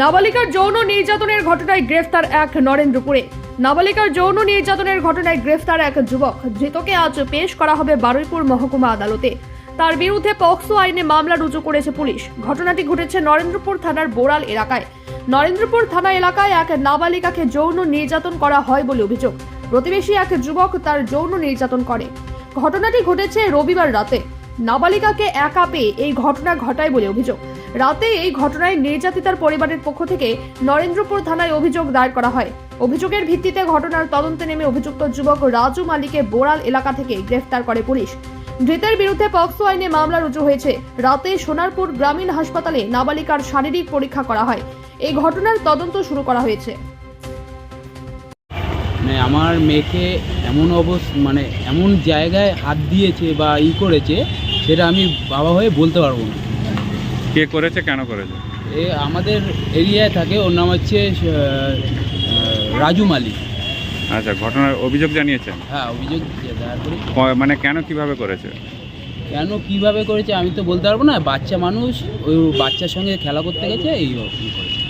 নাবালিকার যৌন নির্যাতনের ঘটনায় গ্রেফতার এক নরেন্দ্রপুরে নাবালিকার যৌন নির্যাতনের ঘটনায় গ্রেফতার এক যুবক। ধৃতকে আজ পেশ করা হবে বারুইপুর মহকুমা আদালতে। তার বিরুদ্ধে পক্সো আইনে মামলা রুজু করেছে পুলিশ। ঘটনাটি ঘটেছে নরেন্দ্রপুর থানার বোড়াল এলাকায়। নরেন্দ্রপুর থানা এলাকায় এক নাবালিকাকে যৌন নির্যাতন করা হয় বলে অভিযোগ। প্রতিবেশী এক যুবক তার যৌন নির্যাতন করে। ঘটনাটি ঘটেছে রবিবার রাতে। নাবালিকাকে একা পেয়ে এই ঘটনা ঘটায় বলে অভিযোগ। রাতে এই ঘটনায় নির্যাতিতার পরিবারের পক্ষ থেকে নরেন্দ্রপুর থানায় অভিযোগ দায়ের করা হয়। অভিযোগের ভিত্তিতে ঘটনার তদন্তে নেমে অভিযুক্ত যুবক রাজু মালিকে বোড়াল এলাকা থেকে গ্রেফতার করে পুলিশ। ধৃতের বিরুদ্ধে পক্সো আইনে মামলা রুজু হয়েছে। রাতে সোনারপুর গ্রামীণ হাসপাতালে নাবালিকার শারীরিক পরীক্ষা করা হয়। এই ঘটনার তদন্ত শুরু করা হয়েছে। মানে আমার মেয়েকে এমন অবস মানে এমন জায়গায় হাত দিয়েছে বা ই করেছে সেটা আমি বাবা হয়ে বলতে পারব না। কে করেছে কেন করেছে? এ আমাদের এরিয়ায় থাকে ওর নাম হচ্ছে রাজু মালিক। আচ্ছা ঘটনার অভিযোগ জানিয়েছেন? হ্যাঁ অভিযোগ ক- মানে কেন কীভাবে করেছে? কেন কীভাবে করেছে আমি তো বলতে পারব না বাচ্চা মানুষ ওই বাচ্চার সঙ্গে খেলা করতে গেছে এই ই করেছে।